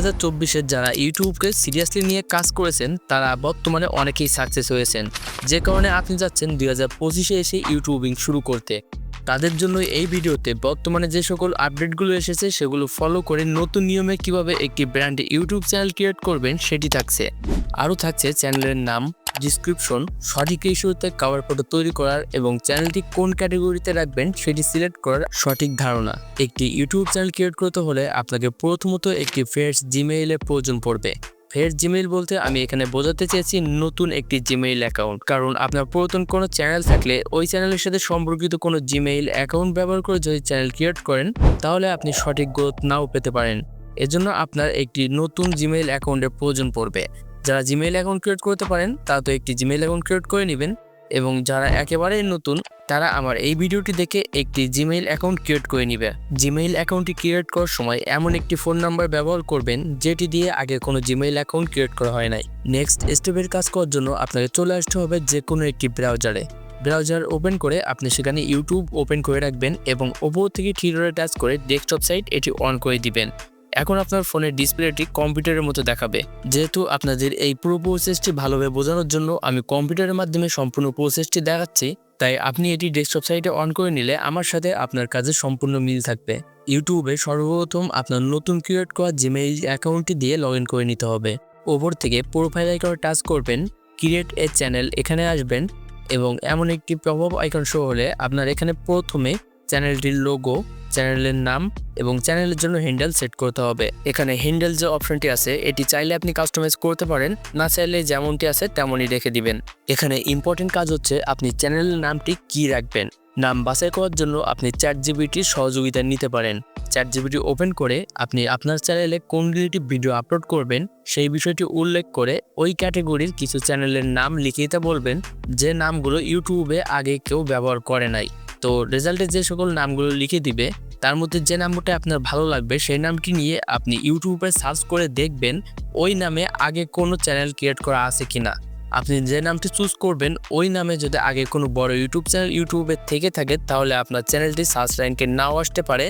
হাজার চব্বিশের যারা ইউটিউবকে সিরিয়াসলি নিয়ে কাজ করেছেন, তারা বর্তমানে অনেকেই সাকসেস হয়েছেন। যে কারণে আপনি যাচ্ছেন দুই হাজার পঁচিশে এসে ইউটিউবিং শুরু করতে। তাদের জন্য এই ভিডিওতে বর্তমানে যে সকল আপডেটগুলো এসেছে, সেগুলো ফলো করে নতুন নিয়মে কীভাবে একটি ব্র্যান্ড ইউটিউব চ্যানেল ক্রিয়েট করবেন, সেটি থাকছে। আরও থাকছে চ্যানেলের নাম ডিসক্রিপশন সঠিক ইস্যুতে কাভার ফটো তৈরি করার এবং চ্যানেলটি কোন ক্যাটাগরিতে রাখবেন সেটি সিলেক্ট করার সঠিক ধারণা। একটি ইউটিউব চ্যানেল ক্রিয়েট করতে হলে আপনাকে প্রথমত একটি ফ্রেশ জিমেইলের প্রয়োজন পড়বে। ফের জিমেইল বলতে আমি এখানে বোঝাতে চেয়েছি নতুন একটি জিমেইল অ্যাকাউন্ট কারণ আপনার পুরাতন কোনো চ্যানেল থাকলে ওই চ্যানেলের সাথে সম্পর্কিত কোনো জিমেইল অ্যাকাউন্ট ব্যবহার করে যদি চ্যানেল ক্রিয়েট করেন, তাহলে আপনি সঠিক গ্রোথ নাও পেতে পারেন। এজন্য আপনার একটি নতুন জিমেইল অ্যাকাউন্টের প্রয়োজন পড়বে। যারা জিমেইল অ্যাকাউন্ট ক্রিয়েট করতে পারেন, তারা তো একটি জিমেইল অ্যাকাউন্ট ক্রিয়েট করে নেবেন। এবং যারা একেবারেই নতুন, তারা আমার এই ভিডিওটি দেখে একটি জিমেইল অ্যাকাউন্ট ক্রিয়েট করে নেবে। জিমেইল অ্যাকাউন্টটি ক্রিয়েট করার সময় এমন একটি ফোন নাম্বার ব্যবহার করবেন, যেটি দিয়ে আগে কোনো জিমেইল অ্যাকাউন্ট ক্রিয়েট করা হয় নাই। নেক্সট স্টেপের কাজ করার জন্য আপনাকে চলে আসতে হবে যে কোনো একটি ব্রাউজারে ব্রাউজার ওপেন করে আপনি সেখানে ইউটিউব ওপেন করে রাখবেন এবং ওপর থেকে থ্রিডরে টাচ করে ডেস্কটপ সাইট এটি অন করে দিবেন। এখন আপনার ফোনের ডিসপ্লেটি কম্পিউটারের মতো দেখাবে। যেহেতু আপনাদের এই পুরো প্রসেসটি ভালোভাবে বোঝানোর জন্য আমি কম্পিউটারের মাধ্যমে সম্পূর্ণ প্রসেসটি দেখাচ্ছি, তাই আপনি এটি ডেস্কটপ সাইটে অন করে নিলে আমার সাথে আপনার কাজে সম্পূর্ণ মিল থাকবে। ইউটিউবে সর্বপ্রথম আপনার নতুন ক্রিয়েট করা জিমেইল অ্যাকাউন্টটি দিয়ে লগ ইন করে নিতে হবে। ওপর থেকে প্রোফাইল আইকনে টাচ করবেন ক্রিয়েট এ চ্যানেল এখানে আসবেন এবং এমন একটি প্রভাব আইকন শো হলে আপনার এখানে প্রথমে চ্যানেলটির লোগো চ্যানেলের নাম এবং চ্যানেলের জন্য হ্যান্ডেল সেট করতে হবে। এখানে হ্যান্ডেল যে অপশনটি আছে, এটি চাইলে আপনি কাস্টমাইজ করতে পারেন, না চাইলে যেমনটি আছে তেমনই রেখে দিবেন। এখানে ইম্পর্টেন্ট কাজ হচ্ছে, আপনি চ্যানেলের নামটি কি রাখবেন? নাম বাছাই করার জন্য আপনি চ্যাট জিবিটির সহযোগিতা নিতে পারেন। চ্যাট জিবিটি ওপেন করে আপনি আপনার চ্যানেলে কোন রিলেটিভ ভিডিও আপলোড করবেন, সেই বিষয়টি উল্লেখ করে ওই ক্যাটাগরির কিছু চ্যানেলের নাম লিখে দিতে বলবেন, যে নামগুলো ইউটিউবে আগে কেউ ব্যবহার করে নাই। তো রেজাল্টে যে সকল নামগুলো লিখে দিবে, তার মধ্যে যে নামটা আপনার ভালো লাগবে, সেই নামটি নিয়ে আপনি ইউটিউবে সার্চ করে দেখবেন, ওই নামে আগে কোনো চ্যানেল ক্রিয়েট করা আছে কিনা। আপনি যে নামটি চুজ করবেন, ওই নামে যদি আগে কোনো বড় ইউটিউব চ্যানেল ইউটিউবে থেকে থাকে, তাহলে আপনার চ্যানেলটি সার্চ র্যাঙ্কে নাও আসতে পারে।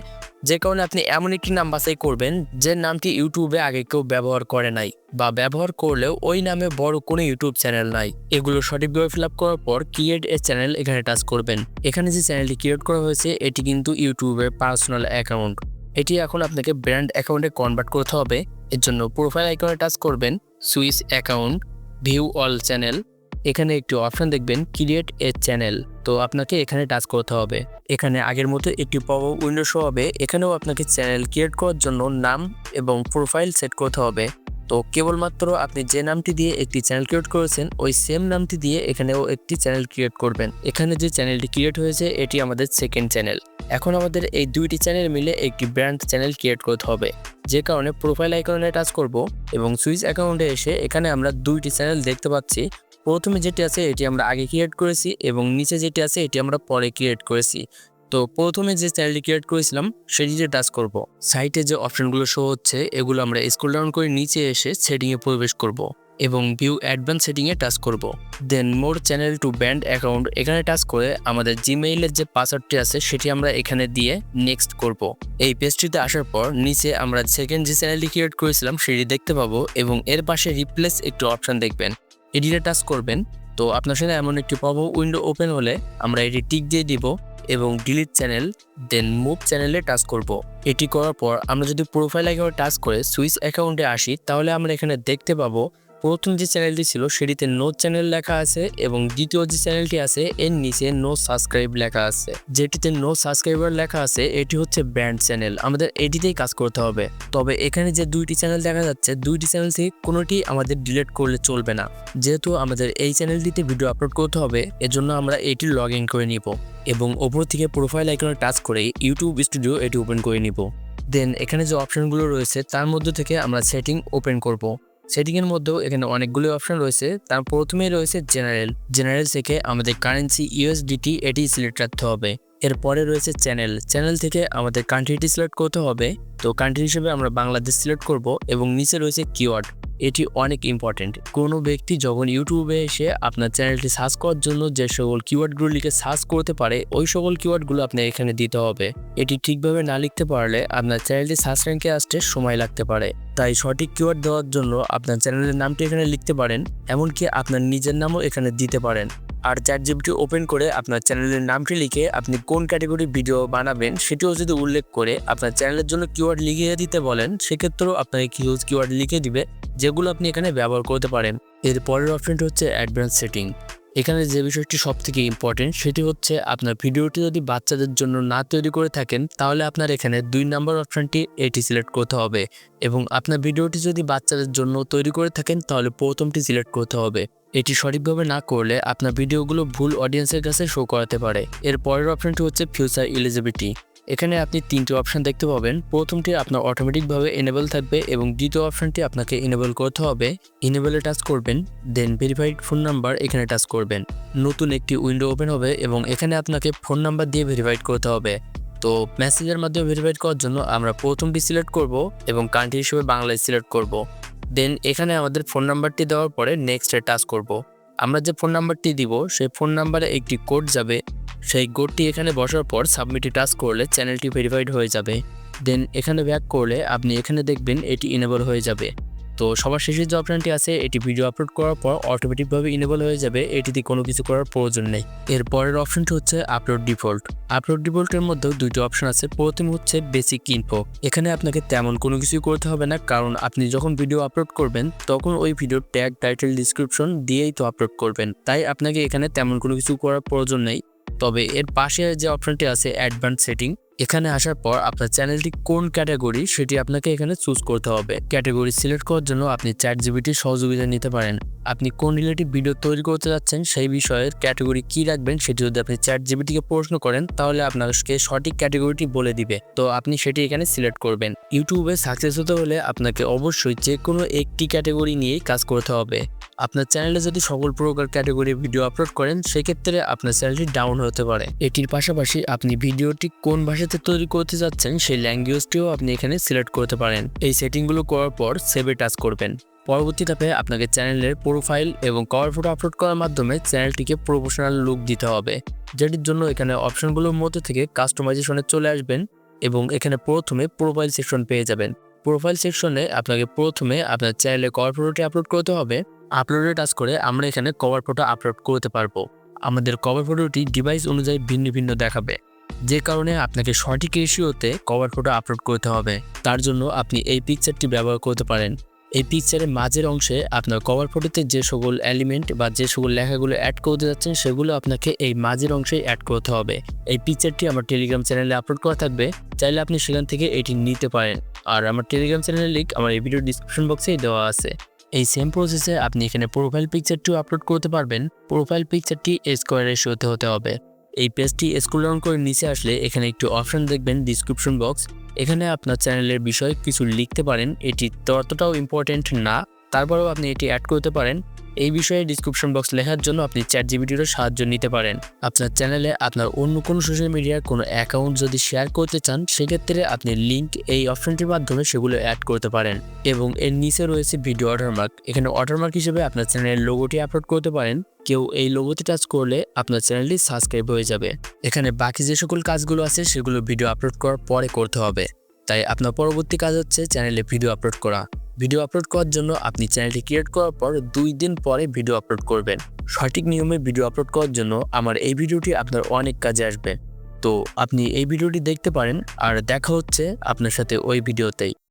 যে কারণে আপনি এমন একটি নাম বাছাই করবেন, যে নামটি ইউটিউবে আগে কেউ ব্যবহার করে নাই বা ব্যবহার করলেও ওই নামে বড় কোনো ইউটিউব চ্যানেল নাই। এগুলো সঠিকভাবে ফিল আপ করার পর ক্রিয়েট এ চ্যানেল এখানে টাচ করবেন। এখানে যে চ্যানেলটি ক্রিয়েট করা হয়েছে, এটি কিন্তু ইউটিউবের পার্সোনাল অ্যাকাউন্ট এটি এখন আপনাকে ব্র্যান্ড অ্যাকাউন্টে কনভার্ট করতে হবে। এর জন্য প্রোফাইল আইকনে টাচ করবেন switch account view all channel. এখানে একটি অপশন দেখবেন ক্রিয়েট এ চ্যানেল তো আপনাকে এখানে টাচ করতে হবে। এখানে আগের মতো একটি পপ উইন্ডো শো হবে। এখানেও আপনাকে চ্যানেল ক্রিয়েট করার জন্য নাম এবং প্রোফাইল সেট করতে হবে। তো কেবলমাত্র আপনি যে নামটি দিয়ে একটি চ্যানেল ক্রিয়েট করেছেন, ওই সেম নামটি দিয়ে এখানেও একটি চ্যানেল ক্রিয়েট করবেন। এখানে যে চ্যানেলটি ক্রিয়েট হয়েছে, এটি আমাদের সেকেন্ড চ্যানেল এখন আমাদের এই দুইটি চ্যানেল মিলে একটি ব্র্যান্ড চ্যানেল ক্রিয়েট করতে হবে। যে কারণে প্রোফাইল আইকনে টাচ করব এবং সুইচ অ্যাকাউন্টে এসে এখানে আমরা দুইটি চ্যানেল দেখতে পাচ্ছি। প্রথমে যেটি আছে, এটি আমরা আগে ক্রিয়েট করেছি এবং নিচে যেটি আছে, এটি আমরা পরে ক্রিয়েট করেছি। তো প্রথমে যে চ্যানেলটি ক্রিয়েট করেছিলাম সেটিতে টাচ করব। সাইটে যে অপশনগুলো শো হচ্ছে, এগুলো আমরা স্ক্রল ডাউন করে নিচে এসে সেটিংয়ে প্রবেশ করব এবং ভিউ অ্যাডভান্স সেটিংয়ে টাচ করব। Then more channel to brand account এখানে টাচ করে আমাদের জিমেইলের যে পাসওয়ার্ডটি আছে, সেটি আমরা এখানে দিয়ে নেক্সট করব। এই পেজটিতে আসার পর নিচে আমরা সেকেন্ড যে চ্যানেলটি ক্রিয়েট করেছিলাম, সেটি দেখতে পাবো এবং এর পাশে রিপ্লেস একটু অপশন দেখবেন। এটিতে টাচ করবেন। তো আপনার সাথে এমন একটি পপ উইন্ডো ওপেন হলে আমরা এটি টিক দিয়ে দিব। এবং ডিলিট চ্যানেল দেন মুভ চ্যানেলে টাচ করব। এটি করার পর আমরা যদি প্রোফাইল আইকনে টাচ করে সুইচ অ্যাকাউন্টে আসি, তাহলে আমরা এখানে দেখতে পাবো প্রথম যে চ্যানেলটি ছিল, সেটিতে নো চ্যানেল লেখা আছে এবং দ্বিতীয় যে চ্যানেলটি আছে, এর নিচে নো সাবস্ক্রাইব লেখা আছে। যেটিতে নো সাবস্ক্রাইবার লেখা আছে, এটি হচ্ছে ব্যান্ড চ্যানেল আমাদের এটিতেই কাজ করতে হবে। তবে এখানে যে দুইটি চ্যানেল দেখা যাচ্ছে, দুইটি চ্যানেল থেকে কোনোটি আমাদের ডিলিট করলে চলবে না। যেহেতু আমাদের এই চ্যানেলটিতে ভিডিও আপলোড করতে হবে, এজন্য আমরা এটি লগ ইন করে নিব এবং ওপর থেকে প্রোফাইল আইকনে টাচ করে ইউটিউব স্টুডিও এটি ওপেন করে নিব। দেন এখানে যে অপশনগুলো রয়েছে, তার মধ্যে থেকে আমরা সেটিং ওপেন করব। সেটিংয়ের মধ্যেও এখানে অনেকগুলি অপশন রয়েছে। তার প্রথমেই রয়েছে জেনারেল জেনারেল থেকে আমাদের কারেন্সি ইউএসডিটি এটি সিলেক্ট রাখতে হবে। এরপরে রয়েছে চ্যানেল চ্যানেল থেকে আমাদের কান্ট্রিটি সিলেক্ট করতে হবে। তো কান্ট্রি হিসেবে আমরা বাংলাদেশ সিলেক্ট করব এবং নিচে রয়েছে কিওয়ার্ড এটি অনেক ইম্পর্টেন্ট কোনো ব্যক্তি যখন ইউটিউবে এসে আপনার চ্যানেলটি সার্চ করার জন্য যে সকল কিওয়ার্ডগুলো লিখে সার্চ করতে পারে, ওই সকল কিওয়ার্ডগুলো আপনার এখানে দিতে হবে। এটি ঠিকভাবে না লিখতে পারলে আপনার চ্যানেলটি সার্চ র্যাঙ্কে আসতে সময় লাগতে পারে। তাই সঠিক কিওয়ার্ড দেওয়ার জন্য আপনার চ্যানেলের নামটি এখানে লিখতে পারেন, এমনকি আপনার নিজের নামও এখানে দিতে পারেন। আর চ্যাট জিপিটি ওপেন করে আপনার চ্যানেলের নামটি লিখে আপনি কোন ক্যাটাগরি ভিডিও বানাবেন সেটিও যদি উল্লেখ করে আপনার চ্যানেলের জন্য কিওয়ার্ড লিখিয়ে দিতে বলেন, সেক্ষেত্রেও আপনাকে হিউজ কিওয়ার্ড লিখে দিবে। যেগুলো আপনি এখানে ব্যবহার করতে পারেন। এর পরের অপশনটি হচ্ছে অ্যাডভান্স সেটিং এখানে যে বিষয়টি সব থেকে ইম্পর্টেন্ট সেটি হচ্ছে আপনার ভিডিওটি যদি বাচ্চাদের জন্য না তৈরি করে থাকেন, তাহলে আপনার এখানে দুই নম্বর অপশনটি এটি সিলেক্ট করতে হবে। এবং আপনার ভিডিওটি যদি বাচ্চাদের জন্য তৈরি করে থাকেন, তাহলে প্রথমটি সিলেক্ট করতে হবে। এটি সঠিকভাবে না করলে আপনার ভিডিওগুলো ভুল অডিয়েন্সের কাছে শো করাতে পারে। এর পরের অপশনটি হচ্ছে ফিউচার এলিজিবিলিটি এখানে আপনি তিনটি অপশান দেখতে পাবেন। প্রথমটি আপনার অটোমেটিকভাবে এনেবল থাকবে এবং দ্বিতীয় অপশনটি আপনাকে এনেবল করতে হবে। ইনেবলে টাচ করবেন দেন ভেরিফাইড ফোন নাম্বার এখানে টাচ করবেন। নতুন একটি উইন্ডো ওপেন হবে এবং এখানে আপনাকে ফোন নাম্বার দিয়ে ভেরিফাইড করতে হবে। তো মেসেজের মাধ্যমে ভেরিফাইড করার জন্য আমরা প্রথমটি সিলেক্ট করব এবং কান্ট্রি হিসেবে বাংলায় সিলেক্ট করব। দেন এখানে আমাদের ফোন নাম্বারটি দেওয়ার পরে নেক্সটে টাচ করব। আমরা যে ফোন নাম্বারটি দিব, সেই ফোন নাম্বারে একটি কোড যাবে। সেই কোডটি এখানে বসার পর সাবমিটে টাচ করলে চ্যানেলটি ভেরিফাইড হয়ে যাবে। দেন এখানে ব্যাক করলে আপনি এখানে দেখবেন এটি ইনেবল হয়ে যাবে। তো সবার শেষে যে অপশানটি আছে, এটি ভিডিও আপলোড করার পর অটোমেটিকভাবে ইনেবল হয়ে যাবে। এটিতে কোনো কিছু করার প্রয়োজন নেই। এর পরের অপশনটি হচ্ছে আপলোড ডিফল্ট আপলোড ডিফল্টের মধ্যেও দুইটি অপশন আছে। প্রথম হচ্ছে বেসিক ইনফো এখানে আপনাকে তেমন কোনো কিছুই করতে হবে না, কারণ আপনি যখন ভিডিও আপলোড করবেন, তখন ওই ভিডিওর ট্যাগ টাইটেল ডিসক্রিপশন দিয়েই তো আপলোড করবেন। তাই আপনাকে এখানে তেমন কোনো কিছু করার প্রয়োজন নেই। তবে এর পাশে যে অপশনটি আছে অ্যাডভান্স সেটিং এখানে আসার পর আপনার চ্যানেলটি কোন ক্যাটাগরি সেটি আপনাকে এখানে চুজ করতে হবে। ক্যাটাগরি সিলেক্ট করার জন্য আপনি চ্যাট জিবিটির সহযোগিতা নিতে পারেন। আপনি কোন রিলেটিভ ভিডিও তৈরি করতে যাচ্ছেন সেই বিষয়ে ক্যাটাগরি কি রাখবেন সেটি যদি আপনি চ্যাট জিবিটিকে প্রশ্ন করেন, তাহলে আপনাকে সঠিক ক্যাটাগরিটি বলে দিবে। তো আপনি সেটি এখানে সিলেক্ট করবেন। ইউটিউবে সাকসেস হতে হলে আপনাকে অবশ্যই যে কোনো একটি ক্যাটাগরি নিয়েই কাজ করতে হবে। আপনার চ্যানেলে যদি সকল প্রকার ক্যাটাগরি ভিডিও আপলোড করেন, সেক্ষেত্রে আপনার চ্যানেলটি ডাউন হতে পারে। এটির পাশাপাশি আপনি ভিডিওটি কোন ভাষাতে তৈরি করতে যাচ্ছেন, সেই ল্যাঙ্গুয়েজটিও আপনি এখানে সিলেক্ট করতে পারেন। এই সেটিংগুলো করার পর সেভে টাচ করবেন। পরবর্তী ধাপে আপনাকে চ্যানেলের প্রোফাইল এবং কভার ফটো আপলোড করার মাধ্যমে চ্যানেলটিকে প্রফেশনাল লুক দিতে হবে। যেটির জন্য এখানে অপশনগুলোর মধ্যে থেকে কাস্টমাইজেশনে চলে আসবেন এবং এখানে প্রথমে প্রোফাইল সেকশন পেয়ে যাবেন। প্রোফাইল সেকশনে আপনাকে প্রথমে আপনার চ্যানেলে কভার ফটোটি আপলোড করতে হবে। আপলোডে টাচ করে আমরা এখানে কভার ফটো আপলোড করতে পারব। আমাদের কভার ফটোটি ডিভাইস অনুযায়ী ভিন্ন ভিন্ন দেখাবে। যে কারণে আপনাকে সঠিক রেশিওতে কভার ফটো আপলোড করতে হবে। তার জন্য আপনি এই পিকচারটি ব্যবহার করতে পারেন। এই পিকচারের মাঝের অংশে আপনার কভার ফটোতে যে সকল এলিমেন্ট বা যে সকল লেখাগুলো অ্যাড করতে যাচ্ছেন, সেগুলো আপনাকে এই মাঝের অংশে অ্যাড করতে হবে। এই পিকচারটি আমার টেলিগ্রাম চ্যানেলে আপলোড করা থাকবে। চাইলে আপনি সেখান থেকে এটি নিতে পারেন। আর আমার টেলিগ্রাম চ্যানেলের লিঙ্ক আমার এই ভিডিও ডিসক্রিপশন বক্সেই দেওয়া আছে। এই সেম প্রসেসে আপনি এখানে প্রোফাইল পিকচারটিও আপলোড করতে পারবেন। প্রোফাইল পিকচারটি স্কোয়ার রেশিওতে হতে হবে। এই পেজটি স্কুল ডাউন করে নিচে আসলে এখানে একটি অপশন দেখবেন ডিসক্রিপশন বক্স এখানে আপনার চ্যানেলের বিষয়ে কিছু লিখতে পারেন। এটি ততটাও ইম্পর্টেন্ট না। তারপরেও আপনি এটি অ্যাড করতে পারেন। এই বিষয়ে ডিসক্রিপশন বক্স লেখার জন্য আপনি চ্যাট জিবিটিরও সাহায্য নিতে পারেন। আপনার চ্যানেলে আপনার অন্য কোনো সোশ্যাল মিডিয়ার কোনো অ্যাকাউন্ট যদি শেয়ার করতে চান, সেক্ষেত্রে আপনি লিঙ্ক এই অপশনটির মাধ্যমে সেগুলো অ্যাড করতে পারেন। এবং এর নিচে রয়েছে ভিডিও ওয়াটারমার্ক এখানে ওয়াটারমার্ক হিসেবে আপনার চ্যানেলের লোগোটি আপলোড করতে পারেন। কেউ এই লোগোতে টাচ করলে আপনার চ্যানেলটি সাবস্ক্রাইব হয়ে যাবে। এখানে বাকি যে সকল কাজগুলো আছে, সেগুলো ভিডিও আপলোড করার পরে করতে হবে। তাই আপনার পরবর্তী কাজ হচ্ছে চ্যানেলে ভিডিও আপলোড করা। ভিডিও আপলোড করার জন্য আপনি চ্যানেলটি ক্রিয়েট করার পর দুই দিন পরে ভিডিও আপলোড করবেন। সঠিক নিয়মে ভিডিও আপলোড করার জন্য আমার এই ভিডিওটি আপনার অনেক কাজে আসবে। তো আপনি এই ভিডিওটি দেখতে পারেন আর দেখা হচ্ছে আপনার সাথে ওই ভিডিওতেই